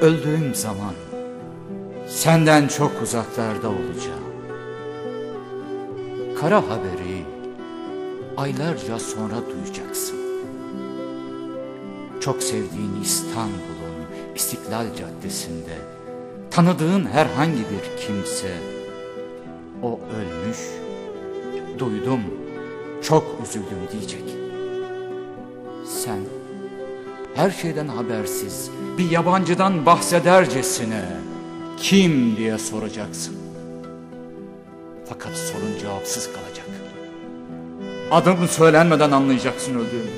Öldüğüm zaman senden çok uzaklarda olacağım. Kara haberi aylarca sonra duyacaksın. Çok sevdiğin İstanbul'un İstiklal Caddesi'nde tanıdığın herhangi bir kimse o ölmüş, duydum, çok üzüldüm diyecek. Sen her şeyden habersiz bir yabancıdan bahsedercesine kim diye soracaksın. Fakat sorun cevapsız kalacak. Adım söylenmeden anlayacaksın öldüğümü.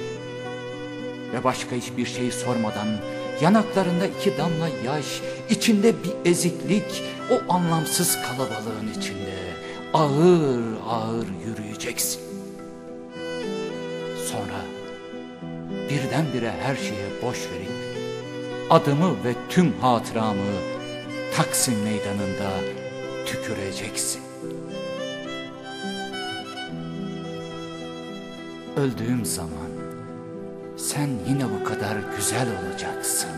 Ve başka hiçbir şey sormadan yanaklarında iki damla yaş, içinde bir eziklik, o anlamsız kalabalığın içinde ağır ağır yürüyeceksin. Sonra birdenbire her şeye boş verip adımı ve tüm hatıramı Taksim meydanında tüküreceksin. Öldüğüm zaman sen yine bu kadar güzel olacaksın.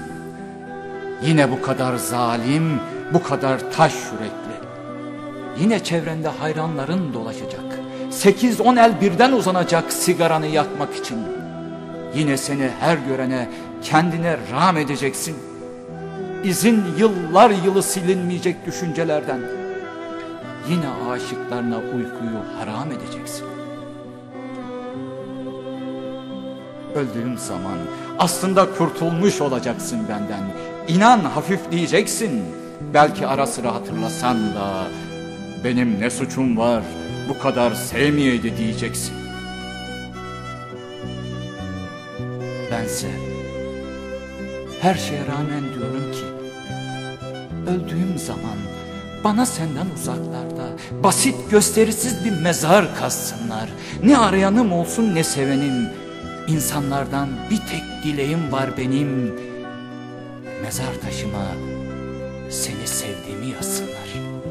Yine bu kadar zalim, bu kadar taş yürekli. Yine çevrende hayranların dolaşacak. Sekiz on el birden uzanacak sigaranı yakmak için. Yine seni her görene kendine rağm edeceksin. İzin yıllar yılı silinmeyecek düşüncelerden. Yine aşıklarına uykuyu haram edeceksin. Öldüğüm zaman aslında kurtulmuş olacaksın benden. İnan hafifleyeceksin. Belki ara sıra hatırlasan da benim ne suçum var bu kadar sevmeyeydi diyeceksin. Bense her şeye rağmen diyorum ki öldüğüm zaman bana senden uzaklarda basit gösterisiz bir mezar kazsınlar. Ne arayanım olsun ne sevenim. İnsanlardan bir tek dileğim var benim. Mezar taşıma seni sevdiğimi yazsınlar.